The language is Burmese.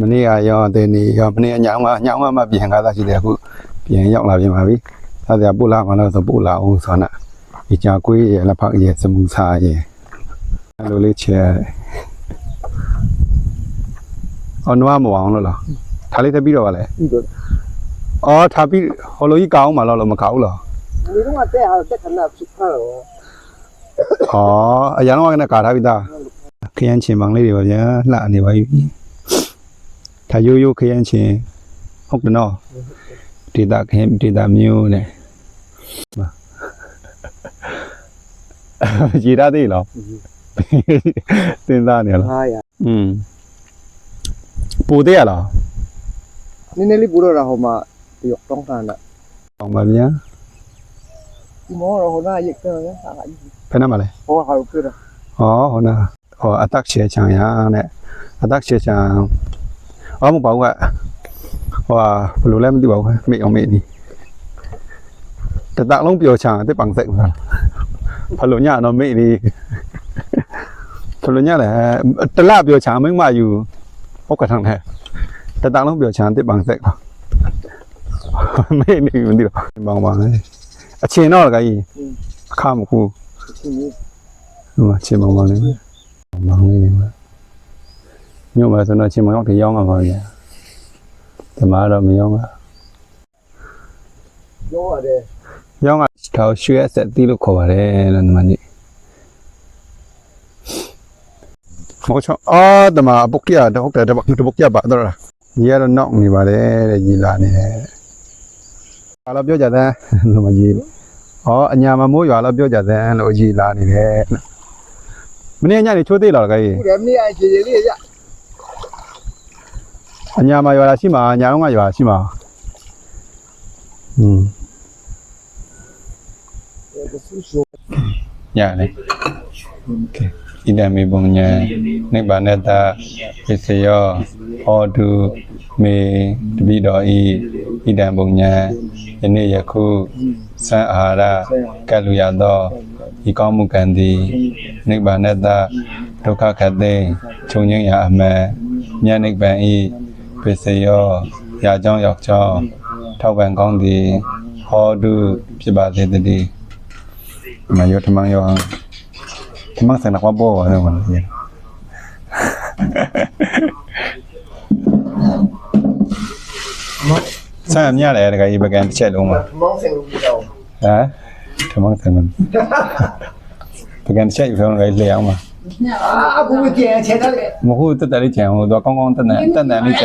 မနေ့ကရောတဲ့နေ့ရောမနေ့ကညောင်းကညောင်းကမှပြန်ကားသားရှိတယ်အခုပြန်ရောက်လာပြန်ပါပြီ။ဒါကြပို့လာမှတော့ဆိုပို့လာအောင်ဆိုတော့ဒီကြာကွေးရလက်ဖောက်ရစမူစာရအဲ့လိုလေးချဲအော်နွားမအောင်လို့လားထားလေးတက်ပြီးတော့ဗာလေပြီးတော့အော်ထားပြီးဟိုလိုကြီးကောင်းမှတော့လို့မကောက်ဘူးလားဒီတော့တဲ့ဟာတက်ခဏဖြစ်ခါတော့အော်အရင်တော့ကကာထားပြီးသားခရမ်းချင်မောင်လေးတွေပါဗျာလှနေပါပြီ ထားရိုးရိုးခရမ်းချင်ဟုတ်တယ်နော်ဒေတာခင်းဒေတာမျိုးနဲ့ကြည်ရသေးလားတင်သားနေလား900อืมပိုသေးရလားနည်းနည်းလေးပို့တော့တာဟိုမှာဒီတော့တောင်းတန်တာအောင်ပါဗျာဒီမောတော့ဟိုနာရိတ်တော့ဟာဟာဖယ်နမလဲဟိုဟာကိုပြတာဟောဟောနာဟောအတက်ချေချံရနဲ့အတက်ချေချံ အော်မပေါ့ကဟောဘယ်လိုလဲမသိပါဘူးမေ့အောင်မေ့နီတတလုံးပြောချံတစ်ပန်းစိတ်မှာဘယ်လိုညတော့မေ့နီဘယ်လိုညလဲတလပြောချံမင်းမယူဟုတ်ကထန်တယ်တတလုံးပြောချံတစ်ပန်းစိတ်ပါမေ့နီမသိတော့ဘောင်းပါလေအချင်းတော့ကကြီးအခမကူချင်းကြီးဟိုမှာချင်းမောင်မောင်လေးမောင်လေးတွေမှာ ညို့မှာဆိုတော့ချင်းမောင်ရောက်တရောင်းမှာပါဗျာဓမ္မတော့မရောင်းပါပြောရတယ်ရောင်းကတော့ရွှေအဆက်တီးလို့ခေါ်ပါတယ်လို့ဒီမှာနေမောချောအော်ဓမ္မအပုတ်ရတော့ဟုတ်တယ်ဓမ္မတပုတ်ရပါတော့လားကြီးကတော့နောက်နေပါတယ်တဲ့ကြီးလာနေတယ်ဘာလို့ပြောကြတဲ့လို့မကြီးဩအညာမမိုးရွာလို့ပြောကြတဲ့လို့ကြီးလာနေတယ်မနေ့ညနေချိုးသေးလားကြီးခုတည်းမနေ့အချေချေလေးရ အညာမှာရွာလာရှိမှာညာတော့ကရွာရှိမှာอืมညာလေဣဒံမေပုံညာနိဗ္ဗာနတပစ္စယောဟောတုမေတပိတော်ဤဣဒံပုံညာယနေ့ယခုသံအာရကလူရသောဤကောင်းမှုကံသည်နိဗ္ဗာနတဒုက္ခခတ်သိချုပ်ငြိမ်းရာအမှန်ဉာဏ်နိဗ္ဗာန်ဤ ပစ္စယောရာကြောင်းရောက်ကြောင်းထောက်ပံ့ကောင်းသည်ဟောတုဖြစ်ပါစေတည်းမယောထမန်ယောထမန်စနကွာဘောရမလားဆမ်းမြရတယ်တကယ်ပကံတစ်ချက်လုံးမှာမောင်းစင်လို့ပြောဟမ်ထမန်စနပကံတစ်ချက်ယူဆုံးလည်းလျှောင်းမှာအာအခုကျန်ချေတယ်လေမ ဟုတ်တက်တက်လေးကြံအောင်တော့ကောင်းကောင်းတက်တက်တက်တက်လေး